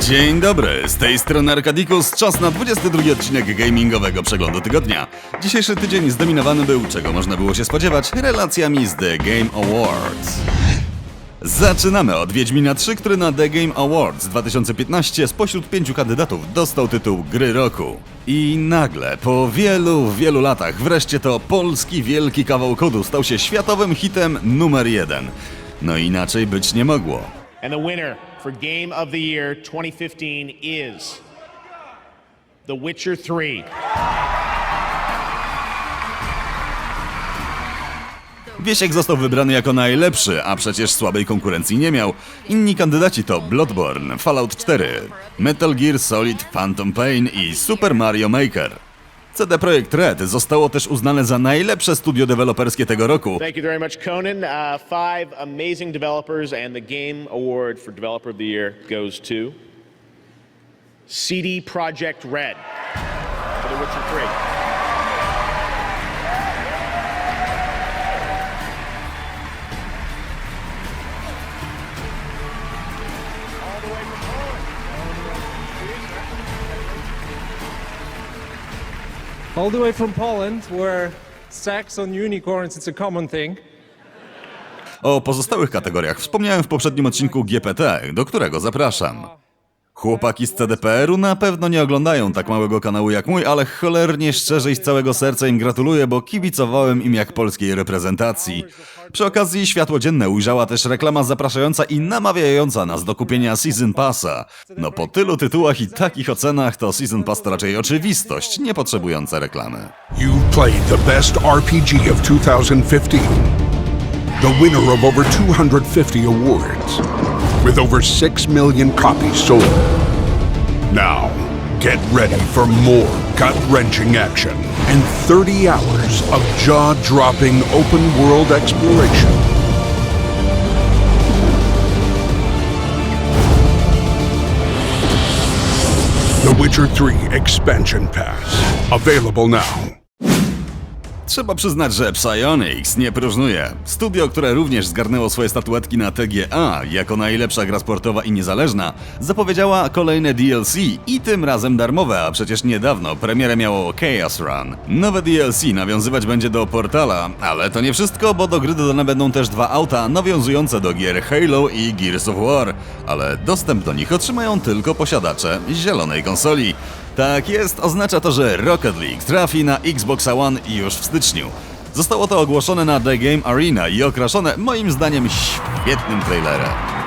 Dzień dobry, z tej strony Arkadikus, czas na 22 odcinek gamingowego przeglądu tygodnia. Dzisiejszy tydzień zdominowany był, czego można było się spodziewać, relacjami z The Game Awards. Zaczynamy od Wiedźmina 3, który na The Game Awards 2015 spośród pięciu kandydatów dostał tytuł Gry Roku. I nagle, po wielu, wielu latach, wreszcie to polski wielki kawał kodu stał się światowym hitem numer jeden. No inaczej być nie mogło. And the winner for Game of the Year 2015 is The Witcher 3. Wiesiek został wybrany jako najlepszy, a przecież słabej konkurencji nie miał. Inni kandydaci to Bloodborne, Fallout 4, Metal Gear Solid Phantom Pain i Super Mario Maker. CD Projekt Red zostało też uznane za najlepsze studio deweloperskie tego roku, Thank you very much, Conan. Uh, five amazing developers, and the Game Award for Developer of the Year goes to CD Projekt Red for The Witcher 3. all the way from Poland, where sex on unicorns is a common thing. O pozostałych kategoriach wspomniałem w poprzednim odcinku GPT, do którego zapraszam. Chłopaki z CDPR-u na pewno nie oglądają tak małego kanału jak mój, ale cholernie szczerze i z całego serca im gratuluję, bo kibicowałem im jak polskiej reprezentacji. Przy okazji światło dzienne ujrzała też reklama zapraszająca i namawiająca nas do kupienia Season Passa. No po tylu tytułach i takich ocenach to Season Pass to raczej oczywistość, nie potrzebująca reklamy. You've played the best RPG of 2015. The winner of over 250 awards. With over 6 million copies sold. Now, get ready for more gut wrenching action and 30 hours of jaw dropping open world exploration. The Witcher 3 Expansion Pass. Available now. Trzeba przyznać, że Psyonix nie próżnuje. Studio, które również zgarnęło swoje statuetki na TGA jako najlepsza gra sportowa i niezależna, zapowiedziała kolejne DLC i tym razem darmowe, a przecież niedawno premierę miało Chaos Run. Nowe DLC nawiązywać będzie do Portala, ale to nie wszystko, bo do gry dodane będą też dwa auta nawiązujące do gier Halo i Gears of War, ale dostęp do nich otrzymają tylko posiadacze zielonej konsoli. Tak jest, oznacza to, że Rocket League trafi na Xbox One już w styczniu. Zostało to ogłoszone na The Game Arena i okraszone moim zdaniem świetnym trailerem.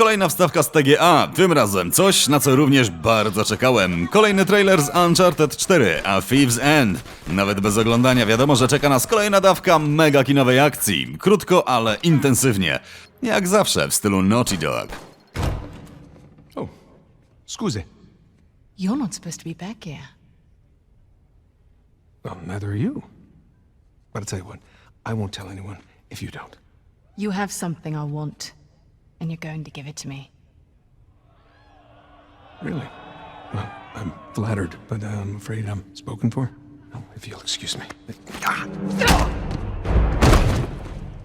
Kolejna wstawka z TGA, tym razem coś, na co również bardzo czekałem. Kolejny trailer z Uncharted 4, a Thieves End. Nawet bez oglądania wiadomo, że czeka nas kolejna dawka mega kinowej akcji. Krótko, ale intensywnie. Jak zawsze w stylu Naughty Dog. Scusi. You're not supposed to be back here. Well, neither are you. But I'll tell you what, I won't tell anyone if you don't. You have something I want, and you're going to give it to me. Really? Well, I'm flattered, but uh, I'm afraid I'm spoken for. Oh, if you'll excuse me.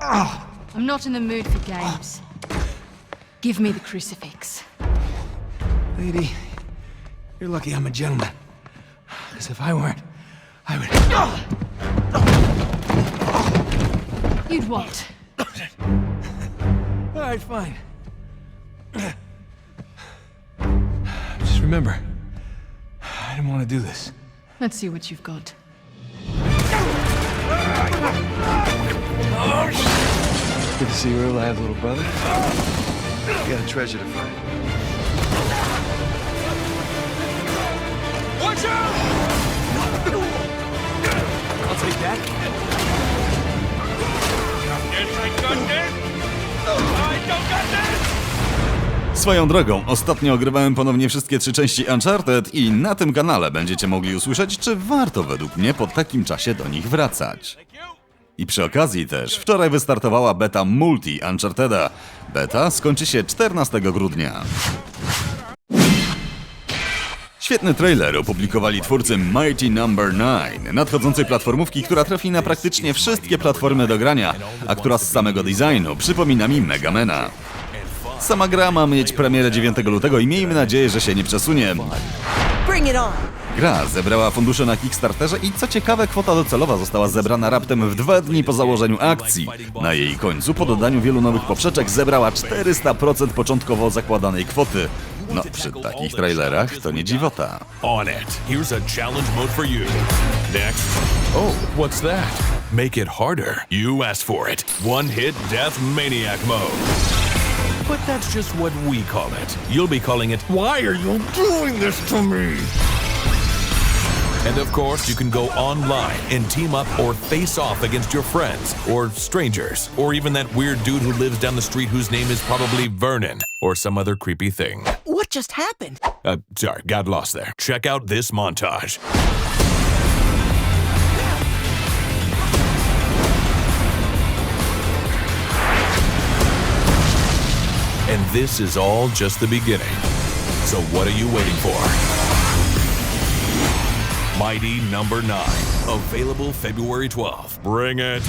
I'm not in the mood for games. Give me the crucifix. Lady, you're lucky I'm a gentleman. Because if I weren't, I would. You'd what? All right, fine. Just remember, I didn't want to do this. Let's see what you've got. Good to see you alive, little brother. I got a treasure to find. Watch out! I'll take that. Swoją drogą, ostatnio ogrywałem ponownie wszystkie trzy części Uncharted i na tym kanale będziecie mogli usłyszeć, czy warto według mnie po takim czasie do nich wracać. I przy okazji też, wczoraj wystartowała beta Multi Uncharteda. Beta skończy się 14 grudnia. Świetny trailer opublikowali twórcy Mighty Number 9, nadchodzącej platformówki, która trafi na praktycznie wszystkie platformy do grania, a która z samego designu przypomina mi Megamena. Sama gra ma mieć premierę 9 lutego i miejmy nadzieję, że się nie przesunie. Gra zebrała fundusze na Kickstarterze i co ciekawe kwota docelowa została zebrana raptem w dwa dni po założeniu akcji. Na jej końcu po dodaniu wielu nowych poprzeczek zebrała 400% początkowo zakładanej kwoty. No, przy takich trailerach to nie dziwota. On it. Here's a challenge mode for you. Next. Oh, what's that? Make it harder. You asked for it. One hit death maniac mode. But that's just what we call it. You'll be calling it, Why are you doing this to me? And of course, you can go online and team up or face off against your friends, or strangers, or even that weird dude who lives down the street whose name is probably Vernon, or some other creepy thing. Just happened? Uh, sorry, got lost there. Check out this montage. And this is all just the beginning. So what are you waiting for? Mighty Number 9. Available February 12th. Bring it.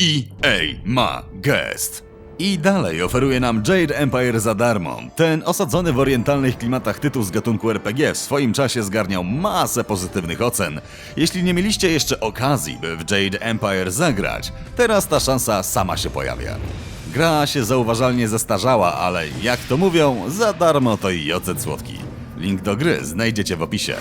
EA ma gest. I dalej oferuje nam Jade Empire za darmo. Ten osadzony w orientalnych klimatach tytuł z gatunku RPG w swoim czasie zgarniał masę pozytywnych ocen. Jeśli nie mieliście jeszcze okazji, by w Jade Empire zagrać, teraz ta szansa sama się pojawia. Gra się zauważalnie zestarzała, ale jak to mówią, za darmo to i ocet słodki. Link do gry znajdziecie w opisie.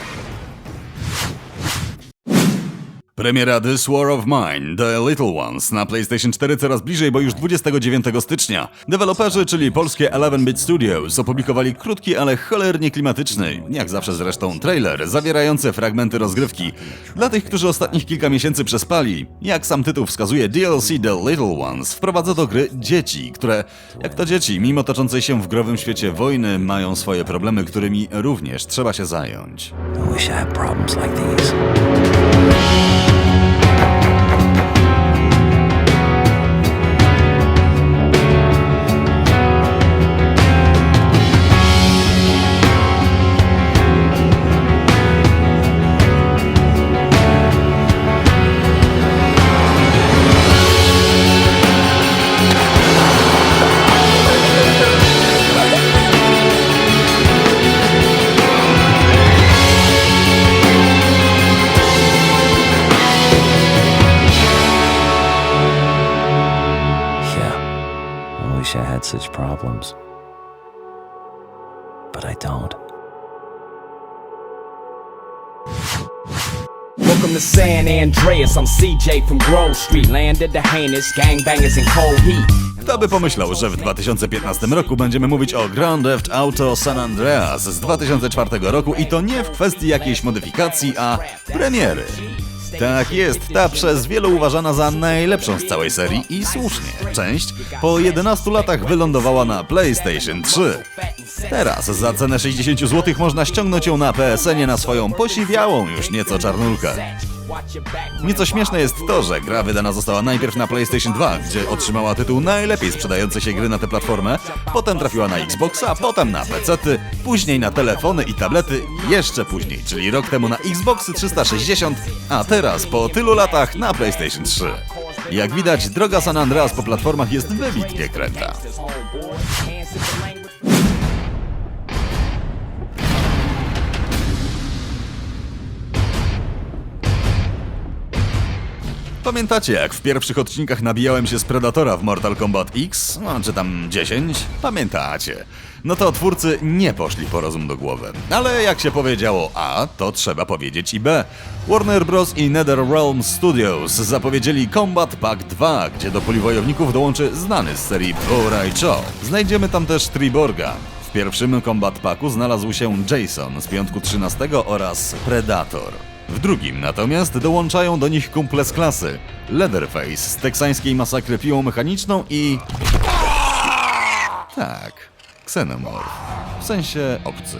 Premiera This War of Mine, The Little Ones na PlayStation 4 coraz bliżej, bo już 29 stycznia. Deweloperzy, czyli polskie 11-bit Studios, opublikowali krótki, ale cholernie klimatyczny, jak zawsze zresztą, trailer zawierający fragmenty rozgrywki. Dla tych, którzy ostatnich kilka miesięcy przespali, jak sam tytuł wskazuje, DLC The Little Ones wprowadza do gry dzieci, które, jak to dzieci, mimo toczącej się w growym świecie wojny, mają swoje problemy, którymi również trzeba się zająć. I wish I had problems like these. Such problems. But I don't. Welcome to San Andreas. I'm CJ from Grove Street. Landed the heinous gangbangers in cold heat. Kto by pomyślał, że w 2015 roku będziemy mówić o Grand Theft Auto San Andreas z 2004 roku i to nie w kwestii jakiejś modyfikacji, a premiery. Tak jest, ta przez wielu uważana za najlepszą z całej serii i słusznie. Część po 11 latach wylądowała na PlayStation 3. Teraz za cenę 60 zł można ściągnąć ją na PSN na swoją posiwiałą już nieco czarnulkę. Nieco śmieszne jest to, że gra wydana została najpierw na PlayStation 2, gdzie otrzymała tytuł najlepiej sprzedającej się gry na tę platformę, potem trafiła na Xboxa, potem na PC-ty, później na telefony i tablety, jeszcze później, czyli rok temu na Xboxy 360, a teraz po tylu latach na PlayStation 3. Jak widać, droga San Andreas po platformach jest wybitnie kręta. Pamiętacie, jak w pierwszych odcinkach nabijałem się z Predatora w Mortal Kombat X? No, czy tam 10? Pamiętacie. No to twórcy nie poszli po rozum do głowy. Ale jak się powiedziało A, to trzeba powiedzieć i B. Warner Bros. i NetherRealm Studios zapowiedzieli Combat Pack 2, gdzie do puli wojowników dołączy znany z serii Cho. Znajdziemy tam też Triborga. W pierwszym Combat Packu znalazł się Jason z piątku 13 oraz Predator. W drugim natomiast dołączają do nich kumple z klasy Leatherface z teksańskiej masakry piłą mechaniczną i... Tak, Xenomorph. W sensie obcy.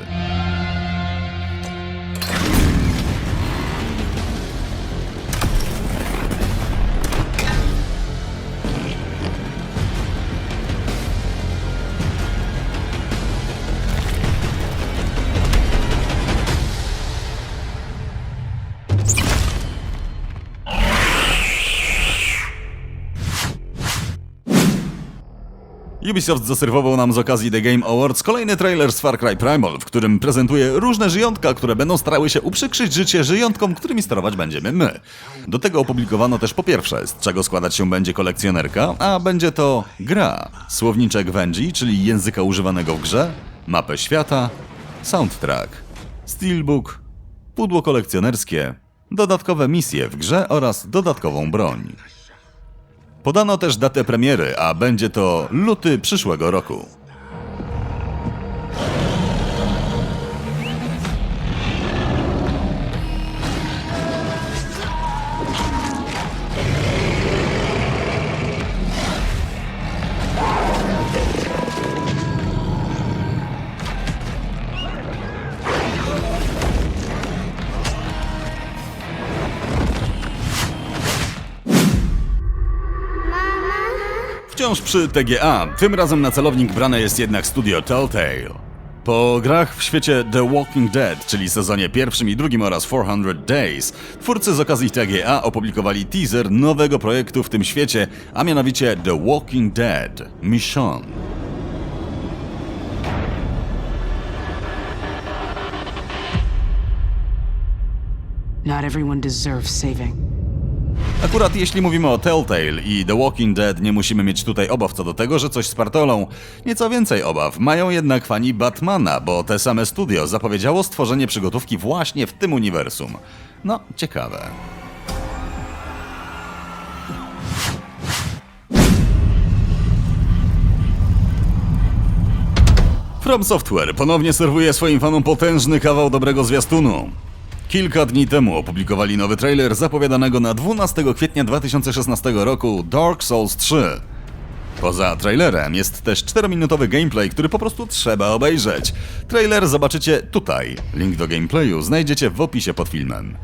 Ubisoft zaserwował nam z okazji The Game Awards kolejny trailer z Far Cry Primal, w którym prezentuje różne żyjątka, które będą starały się uprzykrzyć życie żyjątkom, którymi sterować będziemy my. Do tego opublikowano też po pierwsze, z czego składać się będzie kolekcjonerka, a będzie to gra, słowniczek Vengi, czyli języka używanego w grze, mapę świata, soundtrack, steelbook, pudło kolekcjonerskie, dodatkowe misje w grze oraz dodatkową broń. Podano też datę premiery, a będzie to luty przyszłego roku. Wciąż przy TGA, tym razem na celownik brane jest jednak studio Telltale. Po grach w świecie The Walking Dead, czyli sezonie pierwszym i drugim oraz 400 Days, twórcy z okazji TGA opublikowali teaser nowego projektu w tym świecie, a mianowicie The Walking Dead Mission. Not everyone deserves saving. Akurat jeśli mówimy o Telltale i The Walking Dead, nie musimy mieć tutaj obaw co do tego, że coś z partolą. Nieco więcej obaw mają jednak fani Batmana, bo te same studio zapowiedziało stworzenie przygotówki właśnie w tym uniwersum. No, ciekawe. From Software ponownie serwuje swoim fanom potężny kawał dobrego zwiastunu. Kilka dni temu opublikowali nowy trailer zapowiadanego na 12 kwietnia 2016 roku Dark Souls 3. Poza trailerem jest też 4-minutowy gameplay, który po prostu trzeba obejrzeć. Trailer zobaczycie tutaj. Link do gameplayu znajdziecie w opisie pod filmem.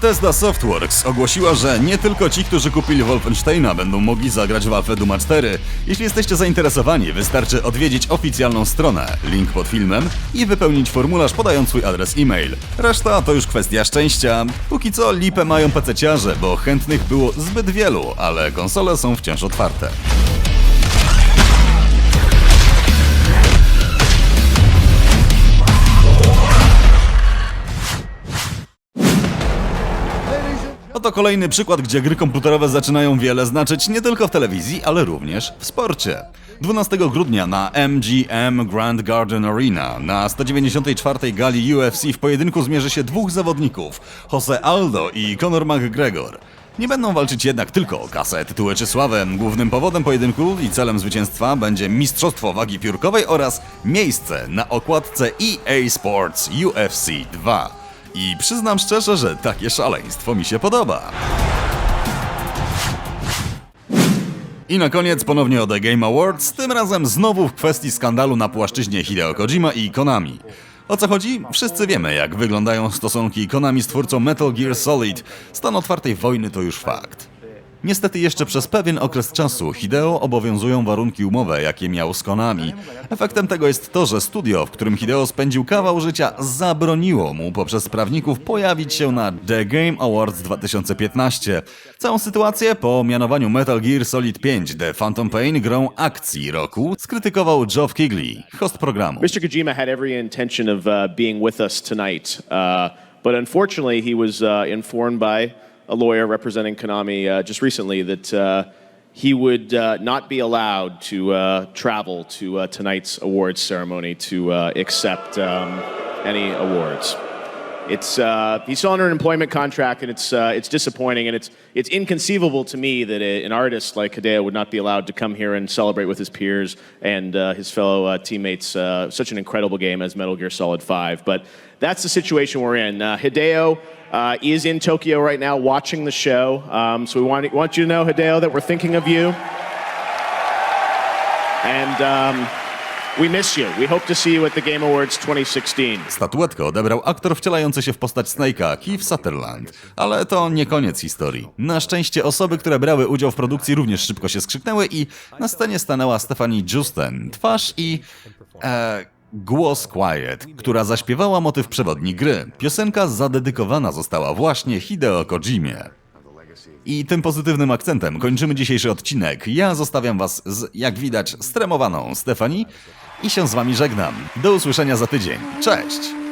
Bethesda Softworks ogłosiła, że nie tylko ci, którzy kupili Wolfensteina będą mogli zagrać w Alpha Duma 4. Jeśli jesteście zainteresowani, wystarczy odwiedzić oficjalną stronę, link pod filmem i wypełnić formularz podając swój adres e-mail. Reszta to już kwestia szczęścia. Póki co lipę mają pececiarze, bo chętnych było zbyt wielu, ale konsole są wciąż otwarte. Oto kolejny przykład, gdzie gry komputerowe zaczynają wiele znaczyć nie tylko w telewizji, ale również w sporcie. 12 grudnia na MGM Grand Garden Arena na 194. gali UFC w pojedynku zmierzy się dwóch zawodników, Jose Aldo i Conor McGregor. Nie będą walczyć jednak tylko o kasę, tytuły czy sławę. Głównym powodem pojedynku i celem zwycięstwa będzie mistrzostwo wagi piórkowej oraz miejsce na okładce EA Sports UFC 2. I przyznam szczerze, że takie szaleństwo mi się podoba. I na koniec ponownie o The Game Awards, tym razem znowu w kwestii skandalu na płaszczyźnie Hideo Kojima i Konami. O co chodzi? Wszyscy wiemy, jak wyglądają stosunki Konami z twórcą Metal Gear Solid. Stan otwartej wojny to już fakt. Niestety jeszcze przez pewien okres czasu Hideo obowiązują warunki umowy, jakie miał z Konami. Efektem tego jest to, że studio, w którym Hideo spędził kawał życia, zabroniło mu poprzez prawników pojawić się na The Game Awards 2015. Całą sytuację po mianowaniu Metal Gear Solid 5 The Phantom Pain grą akcji roku skrytykował Geoff Keighley, host programu. Mr. Kojima had every intention of uh, being with us tonight, uh, but unfortunately, he was uh, informed by a lawyer representing Konami uh, just recently that uh, he would uh, not be allowed to uh, travel to uh, tonight's awards ceremony to uh, accept um, any awards. It's uh, he's still under an employment contract, and it's uh, it's disappointing, and it's it's inconceivable to me that a, an artist like Hideo would not be allowed to come here and celebrate with his peers and uh, his fellow uh, teammates uh, such an incredible game as Metal Gear Solid Five. But that's the situation we're in. Uh, Hideo. Uh, is in Tokyo right now watching the show. Um, so we want, want you to know, Hideo, that we're thinking of you. And um, we miss you. We hope to see you at the Game Awards 2016. Statuetkę odebrał aktor wcielający się w postać Snake'a, Keith Sutherland. Ale to nie koniec historii. Na szczęście osoby, które brały udział w produkcji również szybko się skrzyknęły i na scenie stanęła Stephanie Justen, twarz i... E, głos Quiet, która zaśpiewała motyw przewodni gry. Piosenka zadedykowana została właśnie Hideo Kojimie. I tym pozytywnym akcentem kończymy dzisiejszy odcinek. Ja zostawiam was z, jak widać, stremowaną Stefani i się z wami żegnam. Do usłyszenia za tydzień. Cześć!